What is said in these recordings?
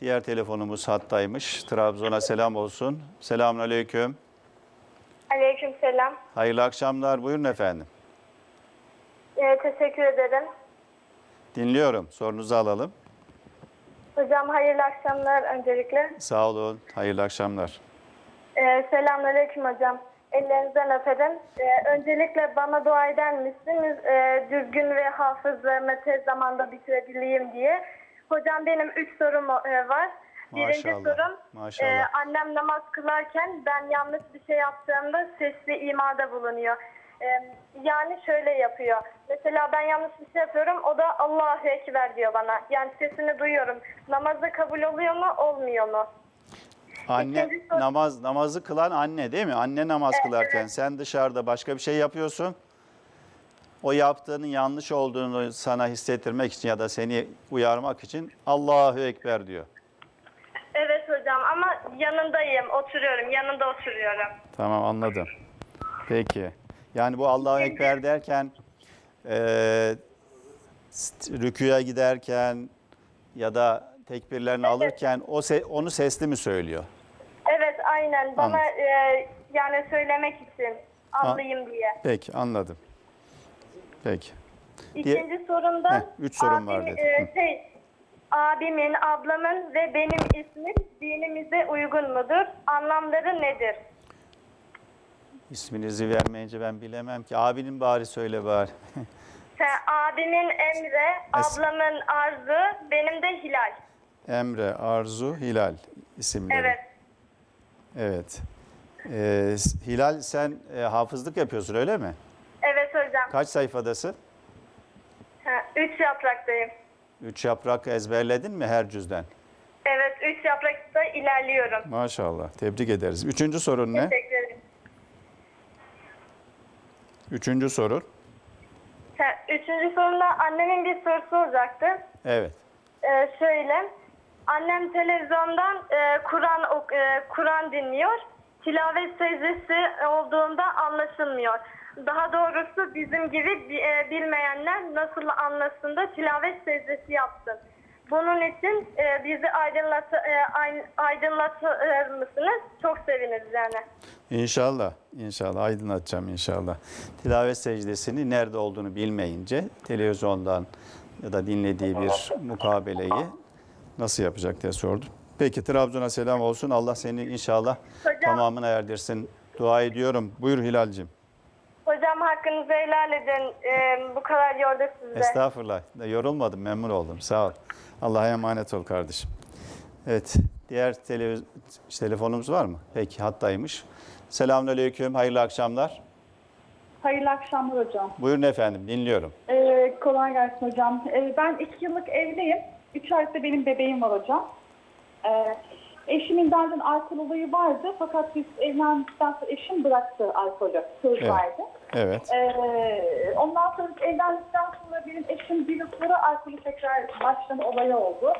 Diğer telefonumuz hattaymış. Trabzon'a selam olsun. Selamun aleyküm. Aleykümselam. Hayırlı akşamlar. Buyurun efendim. Ee, teşekkür ederim. Dinliyorum. Sorunuzu alalım. Hocam hayırlı akşamlar öncelikle. Sağ olun. Hayırlı akşamlar. Ee, selamünaleyküm hocam. Ellerinizden öperim. Ee, öncelikle bana dua eder misiniz? Ee, düzgün ve hafızlarımı tez zamanda bitirebileyim diye. Hocam benim üç sorum e, var. Birinci Maşallah, sorum, maşallah. e, annem namaz kılarken ben yanlış bir şey yaptığımda sesli imada bulunuyor. E, yani şöyle yapıyor. Mesela ben yanlış bir şey yapıyorum, o da Allahu Ekber diyor bana. Yani sesini duyuyorum. Namazı kabul oluyor mu, olmuyor mu? Anne İkinci soru- namaz namazı kılan anne değil mi? Anne namaz kılarken sen dışarıda başka bir şey yapıyorsun. O yaptığının yanlış olduğunu sana hissettirmek için ya da seni uyarmak için Allahu ekber diyor. Evet hocam ama yanındayım, oturuyorum, yanında oturuyorum. Tamam anladım. Peki. Yani bu Allahu ekber derken st- rüküye giderken ya da tekbirlerini alırken o se- onu sesli mi söylüyor? Evet aynen bana Anladım. e, yani söylemek için anlayayım diye. Peki anladım. Peki. İkinci sorumda Heh, üç sorum var dedi. e, şey, abimin, ablamın ve benim ismim dinimize uygun mudur? Anlamları nedir? İsminizi vermeyince ben bilemem ki. Abinin bari söyle bari. Ha, abimin Emre, Es- ablamın Arzu, benim de Hilal. Emre, Arzu, Hilal isimleri. Evet. Evet. Ee, Hilal sen e, hafızlık yapıyorsun öyle mi? Hocam. Kaç sayfadasın? Ha, üç yapraktayım. Üç yaprak ezberledin mi her cüzden? Evet, üç yaprakta ilerliyorum. Maşallah. Tebrik ederiz. Üçüncü sorun ne? Teşekkür ederim. Üçüncü sorun. Ha, üçüncü sorumda annemin bir sorusu olacaktı. Evet. Ee, şöyle, annem televizyondan e, Kur'an ok- e, Kur'an dinliyor. Tilavet secdesi olduğunda anlaşılmıyor. Daha doğrusu bizim gibi bi- e, bilmeyenler nasıl anlasın da tilavet secdesi yapsın. Bunun için e, bizi aydınlat e, aydınlatır mısınız? Çok seviniriz yani. İnşallah. İnşallah. Aydınlatacağım inşallah. Tilavet secdesini nerede olduğunu bilmeyince televizyondan ya da dinlediği bir mukabeleyi nasıl yapacak diye sordum. Peki Trabzon'a selam olsun. Allah seni inşallah Hocam. tamamına erdirsin. Dua ediyorum. Buyur Hilal'cim. Hakkınızı helal edin. E, bu kadar yorduk sizi. Estağfurullah. Yorulmadım, memnun oldum. Sağ ol. Allah'a emanet ol kardeşim. Evet, diğer televiz- telefonumuz var mı? Peki, hattaymış. Selamünaleyküm, hayırlı akşamlar. Hayırlı akşamlar hocam. Buyurun efendim, dinliyorum. Ee, kolay gelsin hocam. Ee, ben iki yıllık evliyim. Üç aylık da benim bebeğim var hocam. Ee, eşimin daha önce alkol olayı vardı. Fakat biz evlendikten sonra eşim bıraktı alkolü. Söz Evet. verdi. Evet, Ee, ondan sonra evlendikten sonra benim eşim bir yıl sonra alkolü tekrar başlama olayı oldu.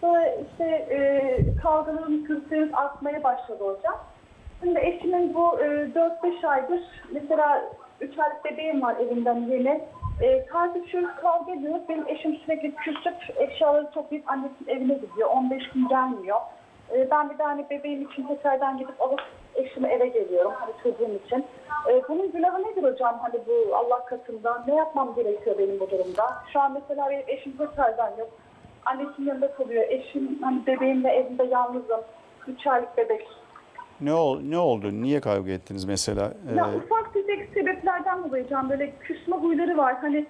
Sonra işte e, kavgalarımız, kırıklarımız artmaya başladı hocam. Şimdi eşimin bu e, 4-5 aydır mesela 3 aylık bebeğim var evinden yeni. E, tartışıyoruz, kavga ediyoruz. Benim eşim sürekli küsüp eşyaları toplayıp annesinin evine gidiyor. 15 gün gelmiyor. E, ben bir tane bebeğim için tekrardan gidip alıp eşime eve geliyorum. Hani çocuğum için. E, bunun günahı nedir hocam? Hani bu Allah katında ne yapmam gerekiyor benim bu durumda? Şu an mesela benim eşim tekrardan yok. Annesinin yanında kalıyor. Eşim hani bebeğimle evimde yalnızım. 3 aylık bebek. ne, ol, ne oldu? Niye kavga ettiniz mesela? Ya Ee, ufak tefek sebeplerden dolayı can böyle küsme huyları var. Hani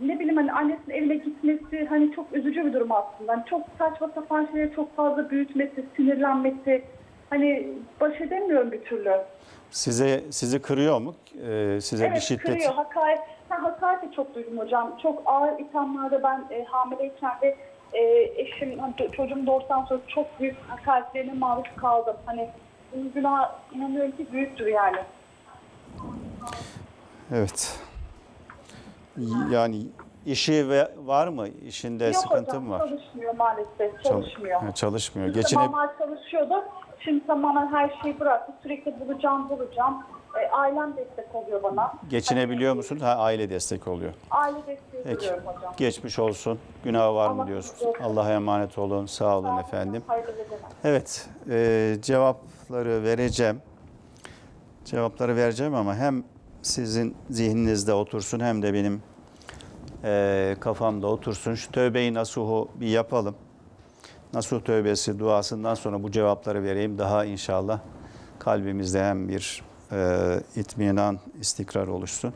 ne bileyim hani annesinin evine gitmesi hani çok üzücü bir durum aslında. Hani çok saçma sapan şeyleri çok fazla büyütmesi, sinirlenmesi. Hani baş edemiyorum bir türlü. size Sizi kırıyor mu? Ee, size bir evet şiddet... kırıyor. Hakaret, ha, hakaret de çok duydum hocam. Çok ağır ithamlarda ben e, hamileyken de e, eşim, hani, ço- çocuğum doğduktan sonra çok büyük hakaretlerine maruz kaldım. Hani günah inanıyorum ki büyüktür yani. Evet. Yani işi ve var mı? İşinde Yok sıkıntı hocam mı var? çalışmıyor maalesef. Çal- Çalışmıyor. Ha, çalışmıyor. Geçine... Geçine Zamanlar çalışıyordu. Şimdi tamamen her şeyi bıraktı. Sürekli bulacağım bulacağım. E, ailem destek oluyor bana. Geçinebiliyor musun? Ha, aile destek oluyor. Aile desteği Peki. görüyorum hocam. Geçmiş olsun. Günah var mı Allah razı olsun. Allah'a emanet olun. Sağ olun efendim. hocam, Hayırlı geceler. Evet, e, cevapları vereceğim. Cevapları vereceğim ama hem sizin zihninizde otursun hem de benim e, kafamda otursun. Şu tövbe-i nasuhu bir yapalım. Nasuh tövbesi duasından sonra bu cevapları vereyim. Daha inşallah kalbimizde hem bir e, itminan, istikrar oluşsun.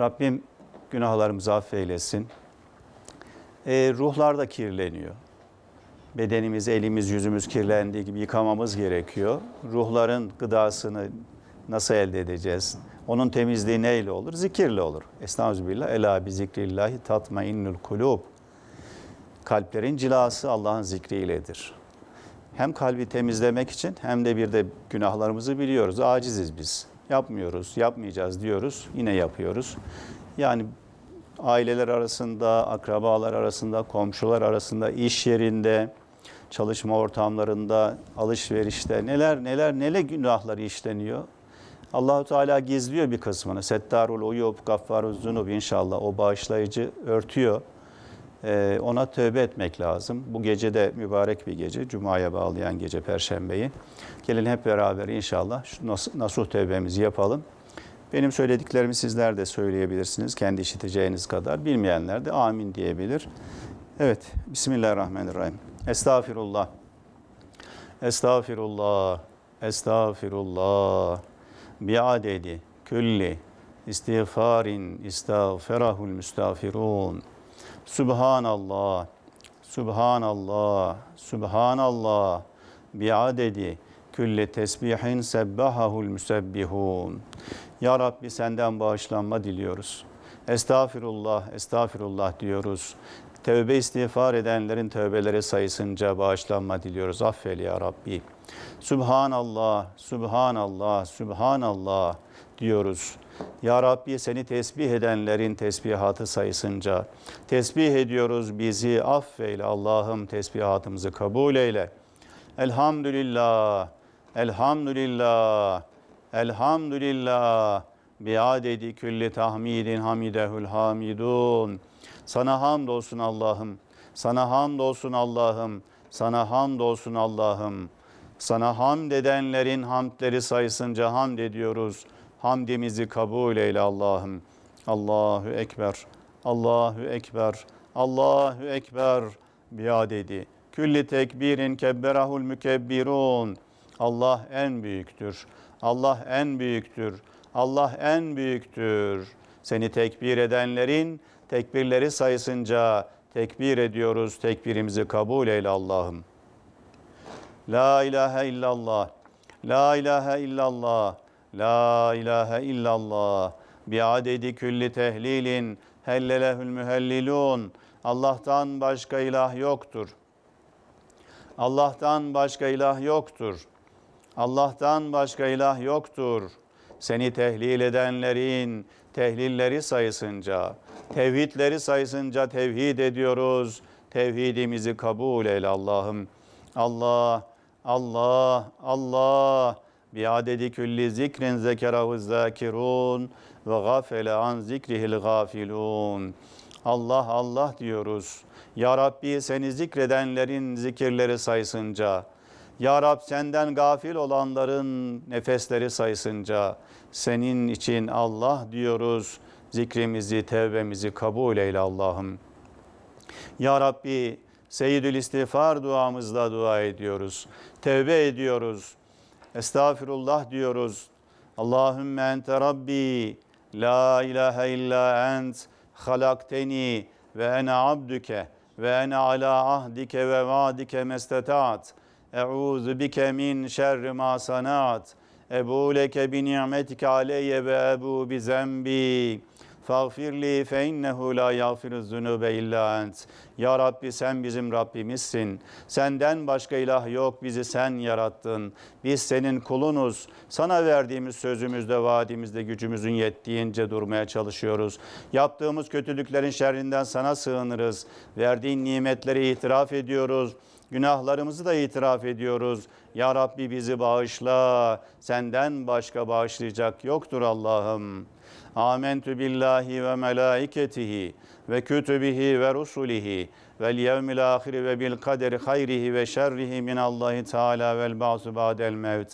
Rabbim günahlarımızı affeylesin. E, ruhlar da kirleniyor bedenimiz, elimiz, yüzümüz kirlendiği gibi yıkamamız gerekiyor. Ruhların gıdasını nasıl elde edeceğiz? Onun temizliği neyle olur? Zikirle olur. Estağfirullah. Ela bi zikrillahi tatmainnul kulub. Kalplerin cilası Allah'ın zikriyledir. Hem kalbi temizlemek için hem de bir de günahlarımızı biliyoruz. Aciziz biz. Yapmıyoruz, yapmayacağız diyoruz. Yine yapıyoruz. Yani aileler arasında, akrabalar arasında, komşular arasında, iş yerinde, çalışma ortamlarında, alışverişte neler neler neler günahları işleniyor. Allahu Teala gizliyor bir kısmını. Settarul uyub, gaffaruz zunub inşallah o bağışlayıcı örtüyor. Ee, ona tövbe etmek lazım. Bu gece de mübarek bir gece. Cuma'ya bağlayan gece Perşembeyi. Gelin hep beraber inşallah şu nas- nasuh tövbemizi yapalım. Benim söylediklerimi sizler de söyleyebilirsiniz. Kendi işiteceğiniz kadar. Bilmeyenler de amin diyebilir. Evet. Bismillahirrahmanirrahim. Estağfirullah. Estağfirullah. Estağfirullah. Bi'adedi külli istiğfarin istağferahul müstağfirun. Subhanallah. Subhanallah. Subhanallah. Bi'adedi külli tesbihin sebbahahul müsebbihun. Ya Rabbi senden bağışlanma diliyoruz. Estağfirullah, estağfirullah diyoruz. Tövbe istiğfar edenlerin tövbeleri sayısınca bağışlanma diliyoruz. Affeyle ya Rabbi. Subhanallah, Subhanallah, Subhanallah diyoruz. Ya Rabbi seni tesbih edenlerin tesbihatı sayısınca tesbih ediyoruz bizi affeyle Allah'ım tesbihatımızı kabul eyle. Elhamdülillah, elhamdülillah, elhamdülillah. Biadedi külli tahmidin hamidehul hamidun. Sana hamdolsun Allah'ım. Sana hamdolsun Allah'ım. Sana hamdolsun Allah'ım. Sana hamd edenlerin hamdleri sayısınca hamd ediyoruz. Hamdimizi kabul eyle Allah'ım. Allahu Ekber. Allahu Ekber. Allahu Ekber. Biadedi. Külli tekbirin kebberahul mükebbirun. Allah en büyüktür. Allah en büyüktür. Allah en büyüktür. Seni tekbir edenlerin tekbirleri sayısınca tekbir ediyoruz. Tekbirimizi kabul eyle Allah'ım. La ilahe illallah. La ilahe illallah. La ilahe illallah. Bi adedi külli tehlilin hellelehül mühellilun. Allah'tan başka ilah yoktur. Allah'tan başka ilah yoktur. Allah'tan başka ilah yoktur. Seni tehlil edenlerin tehlilleri sayısınca, tevhidleri sayısınca tevhid ediyoruz. Tevhidimizi kabul eyle Allah'ım. Allah, Allah, Allah. Bi adedi külli zikrin zekerahu zakirun ve gafele an zikrihil gafilun. Allah, Allah diyoruz. Ya Rabbi seni zikredenlerin zikirleri sayısınca, Ya Rab senden gafil olanların nefesleri sayısınca senin için Allah diyoruz. Zikrimizi, tevbemizi kabul eyle Allah'ım. Ya Rabbi Seyyidül İstiğfar duamızda dua ediyoruz. Tevbe ediyoruz. Estağfirullah diyoruz. Allahümme ente Rabbi la ilahe illa ent halakteni ve ene abdüke ve ene ala ahdike ve vaadike mesteta'at. Eûzu bike min şerri ma sanat. Ebu leke bi ni'metike aleyye ve ebu bi zembi. Fağfir li fe innehu la yağfiru zunube illa ent. Ya Rabbi sen bizim Rabbimizsin. Senden başka ilah yok. Bizi sen yarattın. Biz senin kulunuz. Sana verdiğimiz sözümüzde, vaadimizde gücümüzün yettiğince durmaya çalışıyoruz. Yaptığımız kötülüklerin şerrinden sana sığınırız. Verdiğin nimetleri itiraf ediyoruz. Günahlarımızı da itiraf ediyoruz. Ya Rabbi bizi bağışla. Senden başka bağışlayacak yoktur Allah'ım. Amentü billahi ve melaiketihi ve kütübihi ve rusulihi vel yevmil ahiri ve bil kaderi hayrihi ve şerrihi min Allahi Teala vel ba'su ba'del mevt.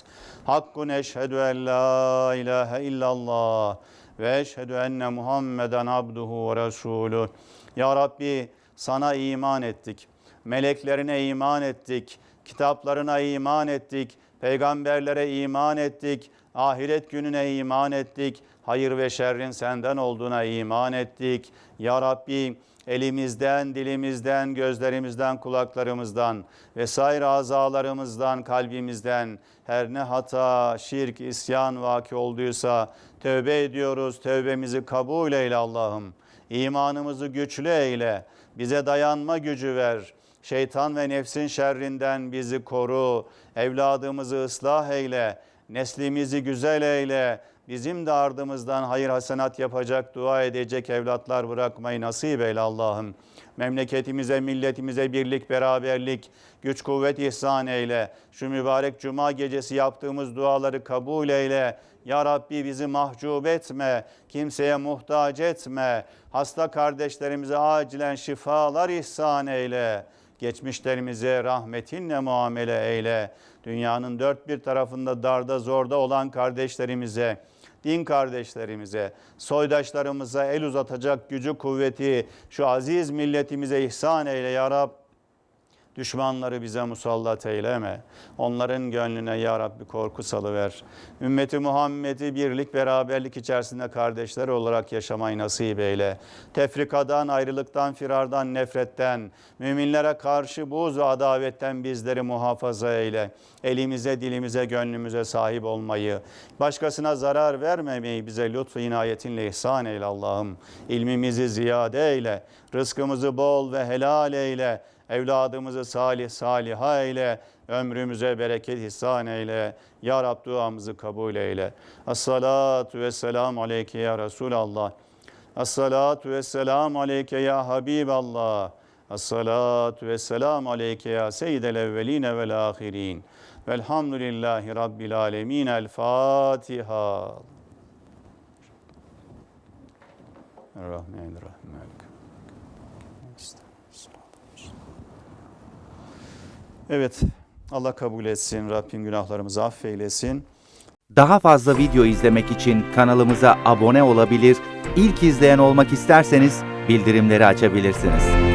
Hakkun eşhedü en la ilahe illallah ve eşhedü enne Muhammeden abduhu ve resuluh. Ya Rabbi sana iman ettik. Meleklerine iman ettik. Kitaplarına iman ettik. Peygamberlere iman ettik. Ahiret gününe iman ettik. Hayır ve şerrin senden olduğuna iman ettik. Ya Rabbi elimizden, dilimizden, gözlerimizden, kulaklarımızdan vesaire azalarımızdan, kalbimizden her ne hata, şirk, isyan vaki olduysa tövbe ediyoruz. Tövbemizi kabul eyle Allah'ım. İmanımızı güçlü eyle. Bize dayanma gücü ver. Şeytan ve nefsin şerrinden bizi koru. Evladımızı ıslah eyle. Neslimizi güzel eyle. Bizim de ardımızdan hayır hasenat yapacak, dua edecek evlatlar bırakmayı nasip eyle Allah'ım. Memleketimize, milletimize birlik, beraberlik, güç kuvvet ihsan eyle. Şu mübarek cuma gecesi yaptığımız duaları kabul eyle. Ya Rabbi bizi mahcup etme, kimseye muhtaç etme. Hasta kardeşlerimize acilen şifalar ihsan eyle. Geçmişlerimize rahmetinle muamele eyle. Dünyanın dört bir tarafında darda zorda olan kardeşlerimize, din kardeşlerimize, soydaşlarımıza el uzatacak gücü kuvveti şu aziz milletimize ihsan eyle ya Rab. Düşmanları bize musallat eyleme. Onların gönlüne ya Rabbi korku salıver. Ümmeti Muhammed'i birlik beraberlik içerisinde kardeşler olarak yaşamayı nasip eyle. Tefrikadan, ayrılıktan, firardan, nefretten, müminlere karşı buğz ve adavetten bizleri muhafaza eyle. Elimize, dilimize, gönlümüze sahip olmayı, başkasına zarar vermemeyi bize lütfu inayetinle ihsan eyle Allah'ım. İlmimizi ziyade eyle, rızkımızı bol ve helal eyle. Evladımızı salih saliha eyle, ömrümüze bereket ihsan eyle. Ya Rab duamızı kabul eyle. Esselatu ve selamu aleyke ya Resulallah. Esselatu ve selamu aleyke ya Habiballah. Esselatu ve selamu aleyke ya seyyidel evveline vel ahirin. Velhamdülillahi Rabbil alemin. El Fatiha. Rahmanirrahim. Evet, Allah kabul etsin. Rabbim günahlarımızı affeylesin. Daha fazla video izlemek için kanalımıza abone olabilir, ilk izleyen olmak isterseniz bildirimleri açabilirsiniz.